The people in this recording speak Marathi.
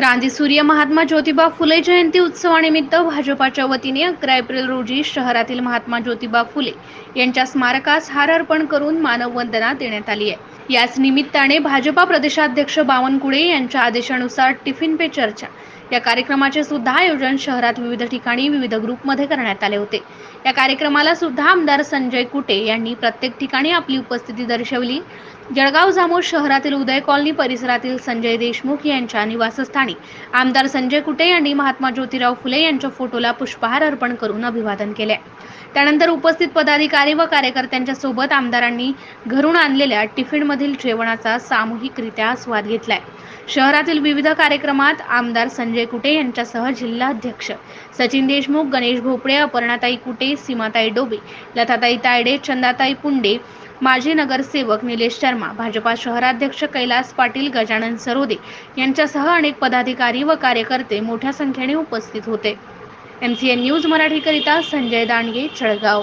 क्रांती सूर्य महात्मा ज्योतिबा फुले जयंती उत्सवानिमित्त भाजपाच्या वतीने अकरा एप्रिल रोजी शहरातील महात्मा ज्योतिबा फुले यांच्या स्मारकास हार अर्पण करून मानववंदना देण्यात आली आहे. याच निमित्ताने भाजपा प्रदेशाध्यक्ष बावनकुळे यांच्या आदेशानुसार टिफिन पे चर्चा. या कार्यक्रमाचे सुद्धा आयोजन शहरात विविध ठिकाणी विविध ग्रुपमध्ये करण्यात आले होते. या कार्यक्रमाला सुद्धा आमदार संजय कुटे यांनी प्रत्येक ठिकाणी आपली उपस्थिती दर्शवली. जळगाव जामोद शहरातील उदय कॉलनी परिसरातील संजय देशमुख यांच्या निवासस्थानी आमदार संजय कुटे यांनी महात्मा ज्योतिराव फुले यांच्या फोटोला पुष्पहार अर्पण करून अभिवादन केले. त्यानंतर उपस्थित पदाधिकारी व कार्यकर्त्यांच्या सोबत आमदारांनी घरून आणलेल्या टिफिनमधील जेवणाचा सामूहिकरित्या आस्वाद घेतलाय. शहरातील विविध कार्यक्रमात आमदार संजय कुटे यांच्यासह जिल्हाध्यक्ष सचिन देशमुख गणेश भोपळे अपर्णाताई कुटे सीमाताई डोबे लताताई तायडे चंदाताई पुंडे माजी नगरसेवक निलेश शर्मा भाजपा शहराध्यक्ष कैलास पाटील गजानन सरोदे यांच्यासह अनेक पदाधिकारी व कार्यकर्ते मोठ्या संख्येने उपस्थित होते. एम सी एन न्यूज मराठीकरिता संजय दांडगे जळगाव